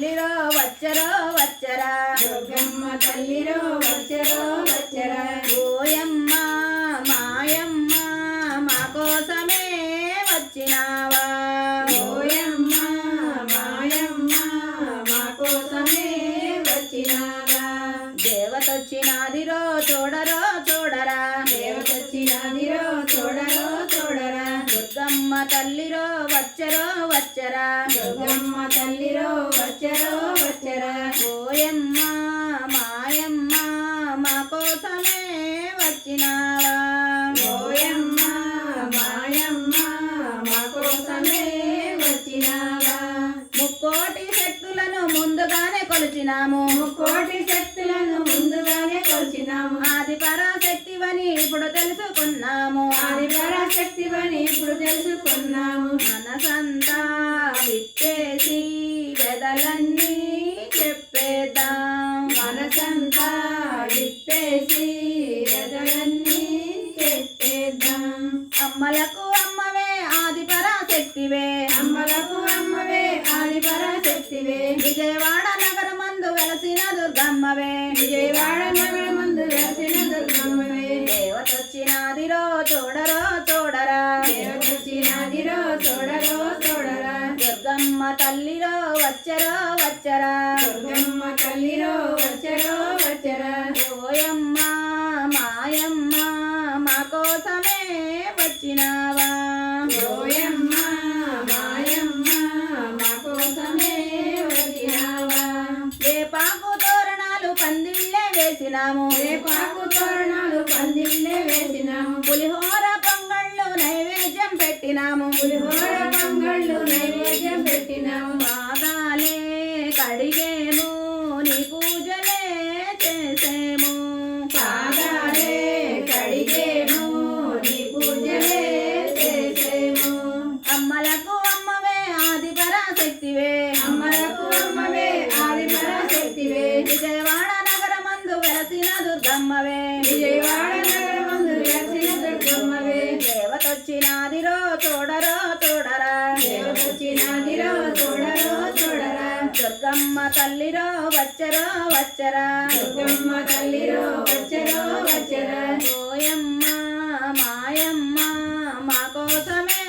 తల్లిరో వచ్చరో వచ్చరా. దుర్గమ్మ తల్లిరో వచ్చరో వచ్చరా. ఓయమ్మ మాయమ్మ మా కోసమే వచ్చినావా. ఓయమ్మ మాయమ్మ మా కోసమే వచ్చినావా. దేవతొచ్చినాదిరో చూడరో చూడరా దేవతొచ్చినాదిరో తల్లిరో వచ్చరో వచ్చరా. దుర్గమ్మ తల్లిరో వచ్చరో వచ్చరా. ఓయమ్మ మాయమ్మ మా కోసమే వచ్చినావా. ఓయమ్మ మాయమ్మ మా కోసమే వచ్చినావా. ముక్కోటి శక్తులను ముందుగానే కొలిచినాము. కోటి శక్తులను ముందుగానే కొలిచినాము ఆది పరాశక్తివని ఇప్పుడు తెలుసుకున్నాము. ఆది పరాశక్తివని ఇప్పుడు తెలుసుకున్నాము. మనసంతా విప్పేసి వెదలన్నీ చెప్పేద్దాం. మనసంతా విప్పేసి ఎదలన్నీ చెప్పేద్దాం. అమ్మలకు అమ్మవే ఆది పరాశక్తివే. అమ్మలకు అమ్మవే ఆది పరాశక్తివే. విజయవాడ నగరమందు వెలసిన దుర్గమ్మవే. విజయవాడ నగరం ముందు దేవతొచ్చినాదిరో చూడరో చూడరా దేవతొచ్చినాదిరో చూడరో చూడరా దుర్గమ్మ తల్లిరో వచ్చరో వచ్చరా దుర్గమ్మ తల్లిరో వచ్చరో వచ్చరా ఓయమ్మ మాయమ్మ మా కోసమే వచ్చినావా. ఓయమ్మ మాయమ్మ మా కోసమే వచ్చినావా. వేపాకు తోరణాలు పందిళ్ళే వేసినాము. రేపాకు తోరణాలు పందిళ్ళే వేసినాము. పులిహోర పొంగళ్ళు నైవేద్యం పెట్టినాము. పులిహోర పొంగళ్ళు నైవేద్యం పెట్టినాము. పాదాలే కడిగేము. దేవతొచ్చినాదిరో చూడరో చూడరా దేవతొచ్చినాదిరో చూడరో చూడరా దుర్గమ్మ తల్లిరో వచ్చరో వచ్చరా దుర్గమ్మ తల్లిరో వచ్చరో వచ్చరా ఓయమ్మ మాయమ్మ మా కోసమే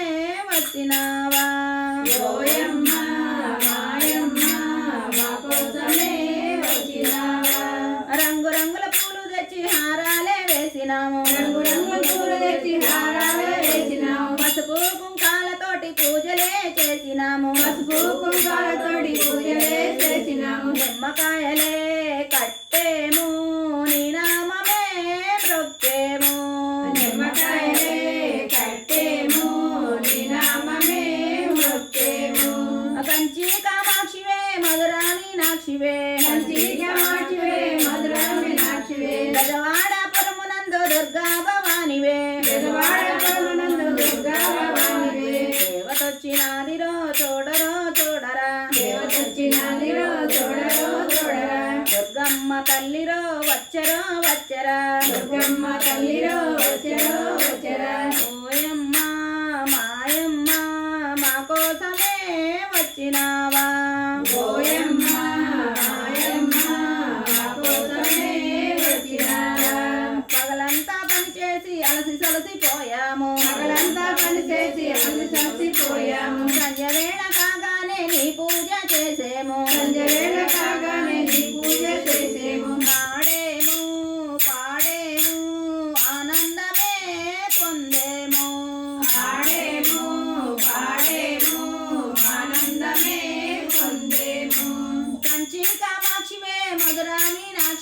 వచ్చినావా. ఓయమ్మ మాయమ్మ మా కోసమే వచ్చినావా. రంగు రంగుల పూలు తెచ్చి హారాలే వేసినాము. రంగు రంగుల పూలు తెచ్చి హారాలే చేసినాము. పసుపు కుంకాలతోటి పూజలే చేసినాము నిమ్మకాయలే తల్లిరో వచ్చరో వచ్చరా. దుర్గమ్మ తల్లిరో వచ్చరో వచ్చరా. ఓయమ్మ మాయమ్మ మా కోసమే వచ్చినావా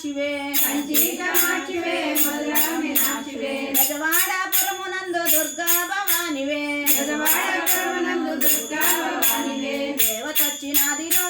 మీనాక్షివే కంచి కామాక్షివే మధురా మీనాక్షివే గజవాడ పురమునందు దుర్గా భవానివే. గజవాడ పరమనందు దుర్గా భవానివే. దేవతొచ్చినాదిరో